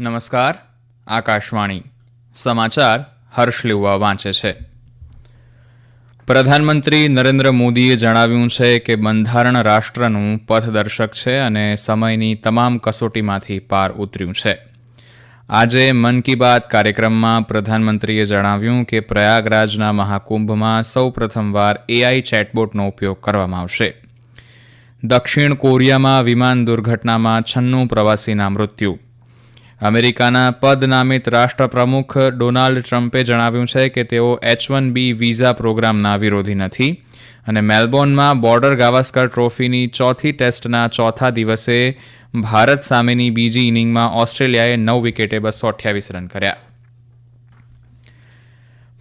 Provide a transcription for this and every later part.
નમસ્કાર, આકાશવાણી. સમાચાર હર્ષ લેવા વાંચે છે. પ્રધાનમંત્રી નરેન્દ્ર મોદીએ જણાવ્યું છે કે બંધારણ રાષ્ટ્રનું પથદર્શક છે અને સમયની તમામ કસોટીમાંથી પાર ઉતર્યું છે. આજે મન કી બાત કાર્યક્રમમાં પ્રધાનમંત્રીએ જણાવ્યું કે પ્રયાગરાજના મહાકુંભમાં સૌ પ્રથમવાર એઆઈ ચેટબોટનો ઉપયોગ કરવામાં આવશે. દક્ષિણ કોરિયામાં વિમાન દુર્ઘટનામાં છન્નું પ્રવાસીના મૃત્યુ. અમેરિકાના પદનામિત રાષ્ટ્રપ્રમુખ ડોનાલ્ડ ટ્રમ્પે જણાવ્યું છે કે તેઓ એચ વન બી વિઝા પ્રોગ્રામના વિરોધી નથી અને મેલબોર્નમાં બોર્ડર ગાવસ્કર ટ્રોફીની ચોથી ટેસ્ટના ચોથા દિવસે ભારત સામેની બીજી ઇનિંગમાં ઓસ્ટ્રેલિયાએ નવ વિકેટે બસો અઠ્યાવીસ રન કર્યા.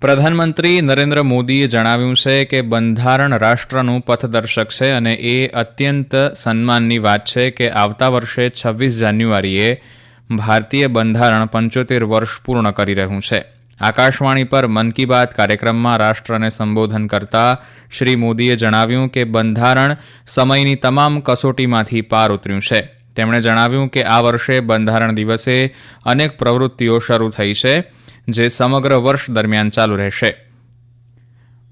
પ્રધાનમંત્રી નરેન્દ્ર મોદીએ જણાવ્યું છે કે બંધારણ રાષ્ટ્રનું પથદર્શક છે અને એ અત્યંત સન્માનની વાત છે કે આવતા વર્ષે છવ્વીસ જાન્યુઆરીએ ભારતીય બંધારણ પંચોતેર વર્ષ પૂર્ણ કરી રહ્યું છે. આકાશવાણી પર મન કી બાત કાર્યક્રમમાં રાષ્ટ્રને સંબોધન કરતા શ્રી મોદીએ જણાવ્યું કે બંધારણ સમયની તમામ કસોટીમાંથી પાર ઉતર્યું છે. તેમણે જણાવ્યું કે આ વર્ષે બંધારણ દિવસે અનેક પ્રવૃત્તિઓ શરૂ થઈ છે, જે સમગ્ર વર્ષ દરમિયાન ચાલુ રહેશે.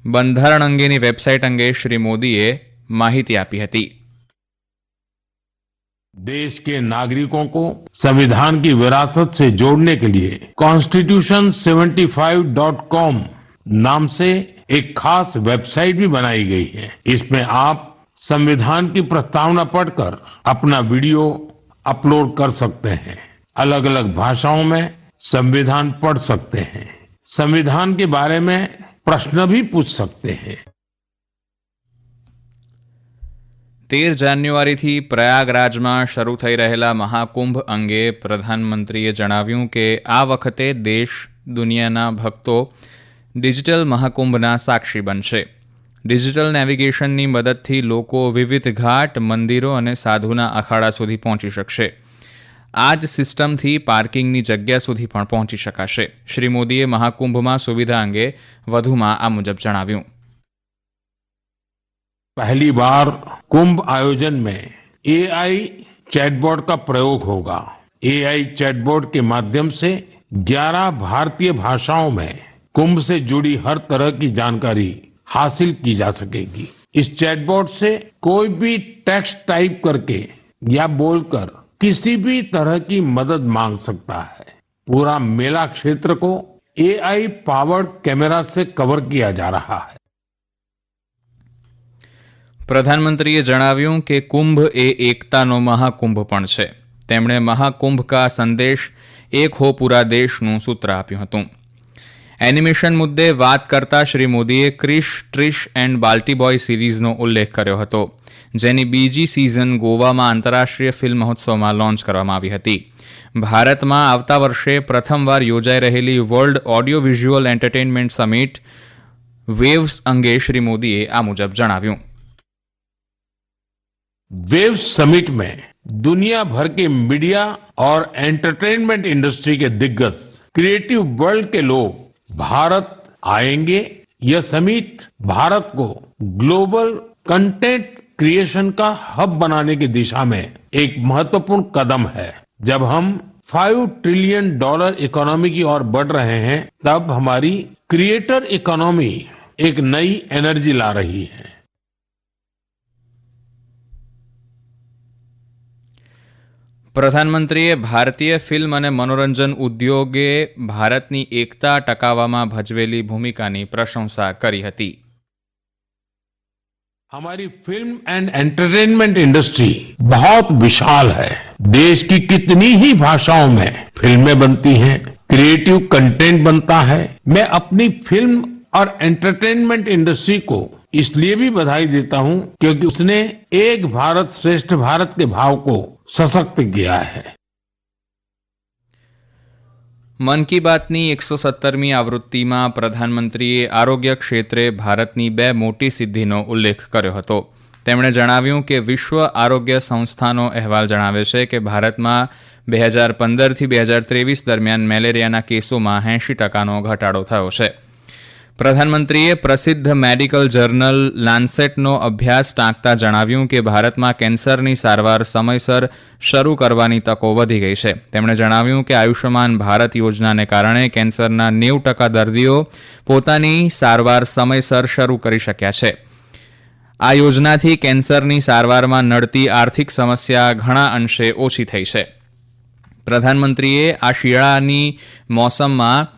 બંધારણ અંગેની વેબસાઇટ અંગે શ્રી મોદીએ માહિતી આપી હતી. देश के नागरिकों को संविधान की विरासत से जोड़ने के लिए कॉन्स्टिट्यूशन 75.com नाम से एक खास वेबसाइट भी बनाई गई है। इसमें आप संविधान की प्रस्तावना पढ़कर अपना वीडियो अपलोड कर सकते हैं। अलग अलग भाषाओं में संविधान पढ़ सकते हैं। संविधान के बारे में प्रश्न भी पूछ सकते हैं। તેર જાન્યુઆરીથી પ્રયાગરાજમાં શરૂ થઈ રહેલા મહાકુંભ અંગે પ્રધાનમંત્રીએ જણાવ્યું કે આ વખતે દેશ દુનિયાના ભક્તો ડિજિટલ મહાકુંભના સાક્ષી બનશે. ડિજિટલ નેવિગેશનની મદદથી લોકો વિવિધ ઘાટ, મંદિરો અને સાધુના અખાડા સુધી પહોંચી શકશે. આ જ સિસ્ટમથી પાર્કિંગની જગ્યા સુધી પણ પહોંચી શકાશે. શ્રી મોદીએ મહાકુંભમાં સુવિધા અંગે વધુમાં આ મુજબ જણાવ્યું. पहली बार कुंभ आयोजन में एआई चैटबॉट का प्रयोग होगा। एआई चैटबॉट के माध्यम से 11 भारतीय भाषाओं में कुंभ से जुड़ी हर तरह की जानकारी हासिल की जा सकेगी। इस चैटबॉट से कोई भी टेक्स्ट टाइप करके या बोलकर किसी भी तरह की मदद मांग सकता है। पूरा मेला क्षेत्र को एआई पावर्ड कैमरा से कवर किया जा रहा है। પ્રધાનમંત્રીએ જણાવ્યું કે કુંભ એ એકતાનો મહાકુંભ પણ છે. તેમણે મહાકુંભ કા સંદેશ એક હો પૂરા દેશનું સૂત્ર આપ્યું હતું. એનિમેશન મુદ્દે વાત કરતા શ્રી મોદીએ ક્રિશ, ટ્રિશ એન્ડ બાલ્ટી બોય સિરીઝનો ઉલ્લેખ કર્યો હતો, જેની બીજી સિઝન ગોવામાં આંતરરાષ્ટ્રીય ફિલ્મ મહોત્સવમાં લોન્ચ કરવામાં આવી હતી. ભારતમાં આવતા વર્ષે પ્રથમવાર યોજાઈ રહેલી world audio visual entertainment summit waves અંગે શ્રી મોદીએ આ મુજબ જણાવ્યું. वेव समिट में दुनिया भर के मीडिया और एंटरटेनमेंट इंडस्ट्री के दिग्गज, क्रिएटिव वर्ल्ड के लोग भारत आएँगे। यह समिट भारत को ग्लोबल कंटेंट क्रिएशन का हब बनाने की दिशा में एक महत्वपूर्ण कदम है। जब हम फाइव ट्रिलियन डॉलर इकोनॉमी की ओर बढ़ रहे हैं, तब हमारी क्रिएटर इकोनॉमी एक नई एनर्जी ला रही है। પ્રધાનમંત્રીએ ભારતીય ફિલ્મ અને મનોરંજન ઉદ્યોગે ભારતની એકતા ટકાવવામાં ભજવેલી ભૂમિકાની પ્રશંસા કરી હતી हमारी फिल्म एंड एंटरटेनमेंट इंडस्ट्री बहुत विशाल है देश की कितनी ही भाषाओं में फिल्में बनती हैं क्रिएटिव कंटेंट बनता है मैं अपनी फिल्म और एंटरटेनमेंट इंडस्ट्री को इसलिए भी बधाई देता हूं क्योंकि उसने एक भारत श्रेष्ठ भारत के भाव को सशक्त किया है મન કી બાતની એકસો સત્તરમી આવૃત્તિમાં પ્રધાનમંત્રીએ આરોગ્ય ક્ષેત્રે ભારતની બે મોટી સિદ્ધિનો ઉલ્લેખ કર્યો હતો તેમણે જણાવ્યું કે વિશ્વ આરોગ્ય સંસ્થાનો અહેવાલ જણાવે છે કે ભારતમાં બે હજાર પંદરથી બે હજાર ત્રેવીસ દરમિયાન મેલેરિયાના કેસોમાં એંશી ટકાનો ઘટાડો થયો છે પ્રધાનમંત્રીએ પ્રસિદ્ધ મેડિકલ જર્નલ લાન્સેટનો અભ્યાસ ટાંકતા જણાવ્યું કે ભારતમાં કેન્સરની સારવાર સમયસર શરૂ કરવાની તકો વધી ગઈ છે. તેમણે જણાવ્યું કે આયુષ્યમાન ભારત યોજનાને કારણે કેન્સરના નેવું ટકા દર્દીઓ પોતાની સારવાર સમયસર શરૂ કરી શક્યા છે. આ યોજનાથી કેન્સરની સારવારમાં નડતી આર્થિક સમસ્યા ઘણા અંશે ઓછી થઈ છે. પ્રધાનમંત્રીએ આ શિયાળાની મોસમમાં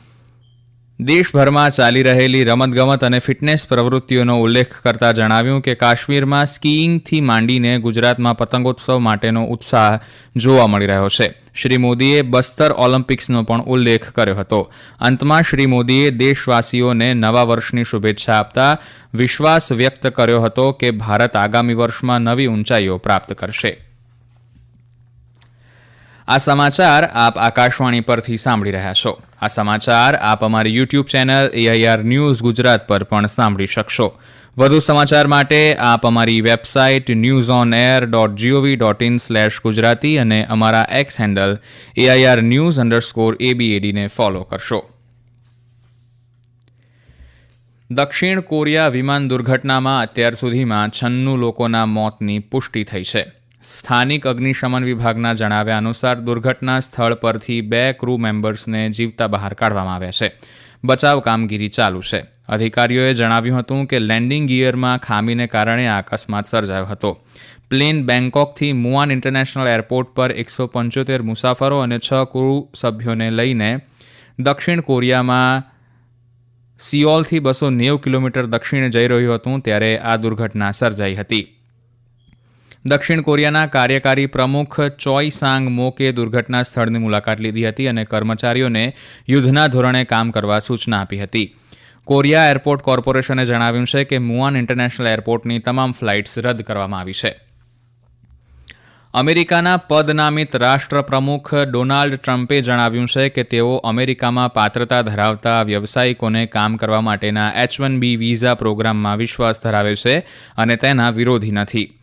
દેશભરમાં ચાલી રહેલી રમતગમત અને ફિટનેસ પ્રવૃત્તિઓનો ઉલ્લેખ કરતા જણાવ્યું કે કાશ્મીરમાં સ્કીઇંગથી માંડીને ગુજરાતમાં પતંગોત્સવ માટેનો ઉત્સાહ જોવા મળી રહ્યો છે. શ્રી મોદીએ બસ્તર ઓલિમ્પિક્સનો પણ ઉલ્લેખ કર્યો હતો. અંતમાં શ્રી મોદીએ દેશવાસીઓને નવા વર્ષની શુભેચ્છા આપતા વિશ્વાસ વ્યક્ત કર્યો હતો કે ભારત આગામી વર્ષમાં નવી ઊંચાઈઓ પ્રાપ્ત કરશે. આ સમાચાર આપ આકાશવાણી પરથી સાંભળી રહ્યા છો. આ સમાચાર આપ અમારી YouTube channel AIR news Gujarat પર પણ સાંભળી શકશો. વધુ સમાચાર માટે આપ અમારી website news on air dot gov dot in slash Gujarati અને અમારા X handle AIR news underscore એબીએડીને follow કરશો. દક્ષિણ કોરિયા વિમાન દુર્ઘટનામાં અત્યાર સુધીમાં છન્નું લોકોના મોતની પુષ્ટિ થઈ છે. સ્થાનિક અગ્નિશમન વિભાગના જણાવ્યા અનુસાર દુર્ઘટના સ્થળ પરથી બે ક્રૂ મેમ્બર્સને જીવતા બહાર કાઢવામાં આવ્યા છે. બચાવ કામગીરી ચાલુ છે. અધિકારીઓએ જણાવ્યું હતું કે લેન્ડિંગ ગિયરમાં ખામીને કારણે આ અકસ્માત સર્જાયો હતો. પ્લેન બેંકોકથી મુઆન ઇન્ટરનેશનલ એરપોર્ટ પર એકસો પંચોતેર મુસાફરો અને છ ક્રૂ સભ્યોને લઈને દક્ષિણ કોરિયામાં સિયોલથી બસો નેવું કિલોમીટર દક્ષિણે જઈ રહ્યું હતું, ત્યારે આ દુર્ઘટના સર્જાઈ હતી. દક્ષિણ કોરિયાના કાર્યકારી પ્રમુખ ચોય સાંગ મોકે દુર્ઘટના સ્થળની મુલાકાત લીધી હતી અને કર્મચારીઓને યુદ્ધના ધોરણે કામ કરવા સૂચના આપી હતી. કોરિયા એરપોર્ટ કોર્પોરેશને જણાવ્યું છે કે મુઆન ઇન્ટરનેશનલ એરપોર્ટની તમામ ફ્લાઇટ્સ રદ કરવામાં આવી છે. અમેરિકાના પદનામિત રાષ્ટ્રપ્રમુખ ડોનાલ્ડ ટ્રમ્પે જણાવ્યું છે કે તેઓ અમેરિકામાં પાત્રતા ધરાવતા વ્યવસાયિકોને કામ કરવા માટેના એચ વન બી વિઝા પ્રોગ્રામમાં વિશ્વાસ ધરાવે છે અને તેના વિરોધી નથી.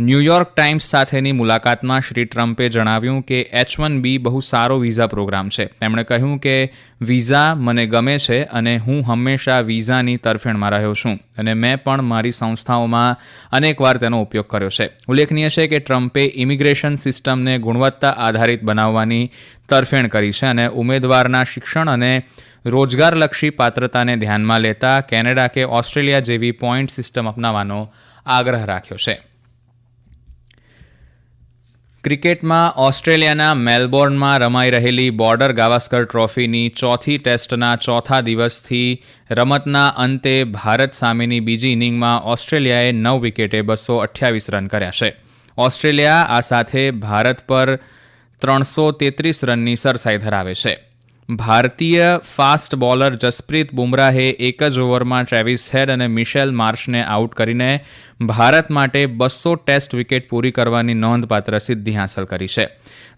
ન્યૂયોર્ક ટાઈમ્સ સાથેની મુલાકાતમાં શ્રી ટ્રમ્પે જણાવ્યું કે એચ વન બી બહુ સારો વિઝા પ્રોગ્રામ છે. તેમણે કહ્યું કે વિઝા મને ગમે છે અને હું હંમેશા વિઝાની તરફેણમાં રહ્યો છું અને મેં પણ મારી સંસ્થાઓમાં અનેકવાર તેનો ઉપયોગ કર્યો છે. ઉલ્લેખનીય છે કે ટ્રમ્પે ઇમિગ્રેશન સિસ્ટમને ગુણવત્તા આધારિત બનાવવાની તરફેણ કરી છે અને ઉમેદવારના શિક્ષણ અને રોજગારલક્ષી પાત્રતાને ધ્યાનમાં લેતા કેનેડા કે ઓસ્ટ્રેલિયા જેવી પોઈન્ટ સિસ્ટમ અપનાવવાનો આગ્રહ રાખ્યો છે. ક્રિકેટમાં ઓસ્ટ્રેલિયાના મેલબોર્નમાં રમાઈ રહેલી બોર્ડર ગાવસ્કર ટ્રોફીની ચોથી ટેસ્ટના ચોથા દિવસથી રમતના અંતે ભારત સામેની બીજી ઇનિંગમાં ઓસ્ટ્રેલિયાએ નવ વિકેટે બસો અઠ્યાવીસ રન કર્યા છે. ઓસ્ટ્રેલિયા આ સાથે ભારત પર ત્રણસો તેત્રીસ રનની સરસાઈ ધરાવે છે. ભારતીય ફાસ્ટ બોલર જસપ્રીત બુમરાહે એક જ ઓવરમાં ટ્રેવિસ હેડ અને મિશેલ માર્શને આઉટ કરીને ભારત માટે બસો ટેસ્ટ વિકેટ પૂરી કરવાની નોંધપાત્ર સિદ્ધિ હાંસલ કરી છે.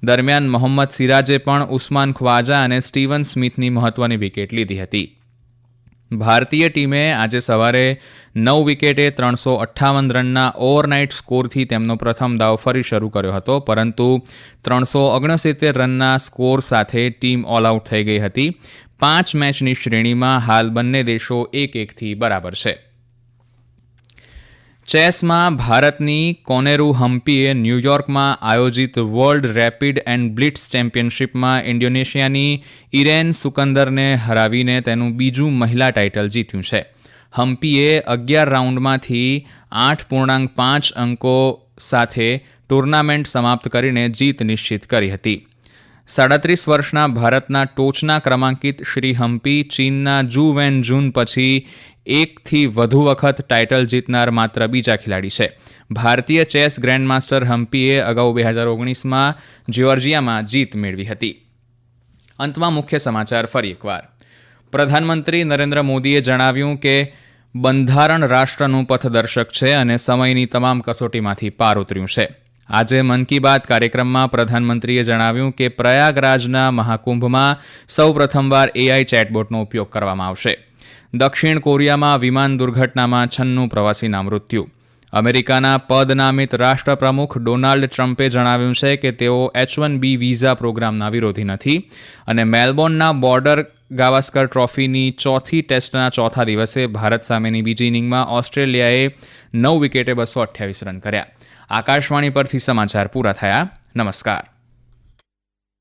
દરમિયાન મોહમ્મદ સિરાજે પણ ઉસ્માન ખ્વાજા અને સ્ટીવન સ્મિથની મહત્વની વિકેટ લીધી હતી. ભારતીય ટીમે આજે સવારે નવ વિકેટે ત્રણસો અઠ્ઠાવન રનના ઓવરનાઇટ સ્કોરથી તેમનો પ્રથમ દાવ ફરી શરૂ કર્યો હતો. પરંતુ ત્રણસો ઓગણસિત્તેર રનના સ્કોર સાથે ટીમ ઓલ આઉટ થઈ ગઈ હતી. પાંચ મેચની શ્રેણીમાં હાલ બંને દેશો એક એકથી બરાબર છે. ચેસમાં ભારતની કોનેરુ હમ્પીએ ન્યૂયોર્કમાં આયોજિત વર્લ્ડ રેપિડ એન્ડ બ્લિટ્સ ચેમ્પિયનશિપમાં ઇન્ડોનેશિયાની ઇરેન સુકંદરને હરાવીને તેનું બીજું મહિલા ટાઇટલ જીત્યું છે. હમ્પીએ અગિયાર રાઉન્ડમાંથી આઠ પૂર્ણાંક પાંચ અંકો સાથે ટુર્નામેન્ટ સમાપ્ત કરીને જીત નિશ્ચિત કરી હતી. સાડત્રીસ વર્ષના ભારતના ટોચના ક્રમાંકિત શ્રી હમ્પી ચીનના જુ વેન જૂન પછી એકથી વધુ વખત ટાઇટલ જીતનાર માત્ર બીજા ખેલાડી છે. ભારતીય ચેસ ગ્રેન્ડમાસ્ટર હમ્પીએ અગાઉ બે હજાર ઓગણીસમાં જ્યોર્જિયામાં જીત મેળવી હતી. અંતમાં મુખ્ય સમાચાર ફરી એકવાર. પ્રધાનમંત્રી નરેન્દ્ર મોદીએ જણાવ્યું કે, બંધારણ રાષ્ટ્રનું પથદર્શક છે અને સમયની તમામ કસોટીમાંથી પાર ઉતર્યું છે. આજે મન કી બાત કાર્યક્રમમાં પ્રધાનમંત્રીએ જણાવ્યું કે પ્રયાગરાજના મહાકુંભમાં સૌ પ્રથમવાર એઆઈ ચેટબોટનો ઉપયોગ કરવામાં આવશે. દક્ષિણ કોરિયામાં વિમાન દુર્ઘટનામાં છન્નું પ્રવાસીના મૃત્યુ. અમેરિકાના પદનામિત રાષ્ટ્રપ્રમુખ ડોનાલ્ડ ટ્રમ્પે જણાવ્યું છે કે તેઓ એચ વન બી વિઝા પ્રોગ્રામના વિરોધી નથી અને મેલબોર્નના બોર્ડર ગાવસ્કર ટ્રોફીની ચોથી ટેસ્ટના ચોથા દિવસે ભારત સામેની બીજી ઇનિંગમાં ઓસ્ટ્રેલિયાએ નવ વિકેટે બસો અઠ્યાવીસ રન કર્યા. આકાશવાણી પરથી સમાચાર પૂરા થયા. નમસ્કાર.